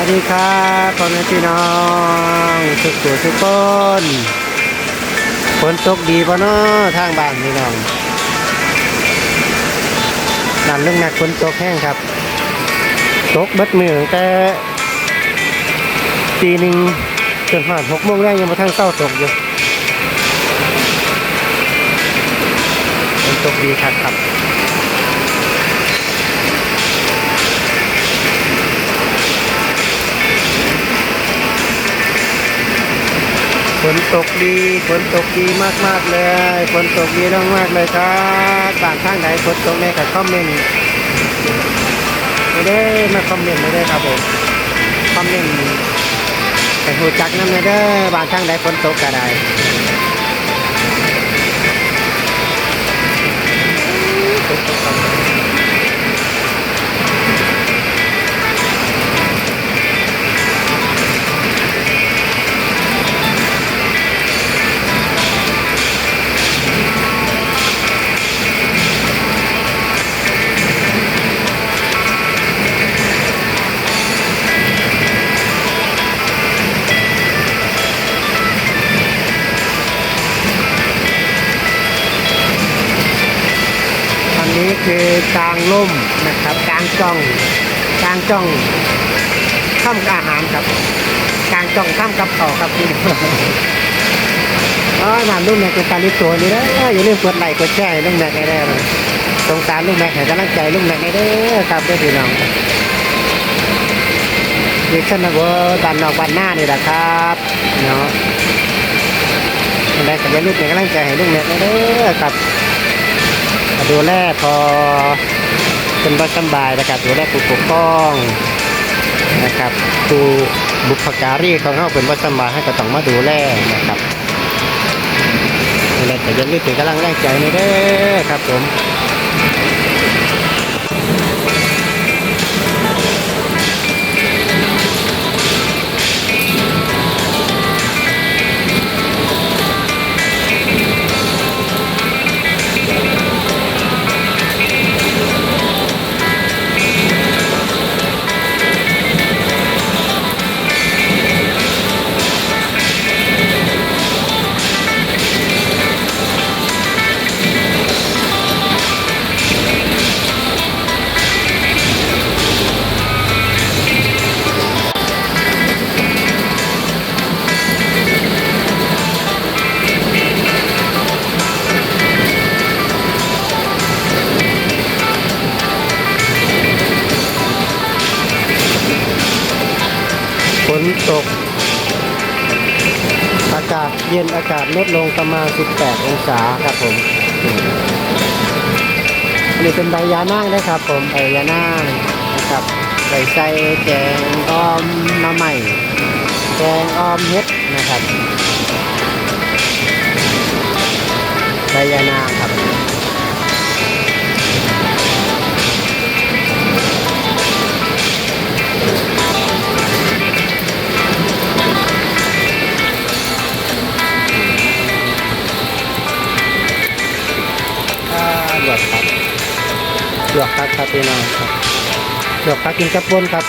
ายดีครับพ่อแม่พี่น้องทุกตัวทุกคนฝนตกดีป่ะเนาะทางบ้านพี่น้องนั่นเรื่องหนักฝนตกแห้งครับ ตกเบิดมือตั้งแต่ตีหนึ่งจนผ่านหกโมงแรกยังมาทั้งเศร้าตกอยู่ฝนตกดีครับครับ นตกดีฝนตกดีมากๆเลยฝนตกดีมากๆเลยครับต่างข้างไหนฝนตกในกับคอมเมนต์ไม่ได้มาคอมเมนต์ไม่ได้ครับผมคอมเมนต์แต่หูจักน้ำเด้อบางข้างไหนฝนตกก็ได้ คือกลางล่มนะครับกลางจ้องกลางจ้องข้ามอาหารครับกลางจ้องข้ามกับเขาครับพี่น้องอ๋อมาลูกแม็กเป็นตาลิตัวนี่นะอย่าลืมกดไลค์กดแชร์ลูกแม็กให้ได้เลยสงสารลูกแม็กให้กำลังใจลูกแม็กให้ได้ครับเด้อพี่น้องเด็กชนบทบ้านนอกบ้านหน้านี่แหละครับเนาะได้กับอย่าลืมเป็นกำลังใจให้ลูกแม็กให้ได้ครับ ดูแลพอเป็นบ้านสำบายนะครับดูแลผู้ปกครองนะครับผู้บุพการีของเขาเป็นบ้านสบายให้ก็ต้องมาดูแลนะครับอะไรแต่ยังไม่ถึงกำลังแรงใจนี่เด้อครับผม นตก อากาศเย็นอากาศลดลงประมาณ 18 องศาครับผมนนี้เป็นใบยานั่งนะครับ ผมใบยานั่งนะครับใส่ใส่แกงอ้อมน้ำใหม่แกงอ้อมเฮ็ดนะครับใบยานางครับ หลวกครับหลวกครับครับพี่น้องครับหลวกครับกินกระปุนครับ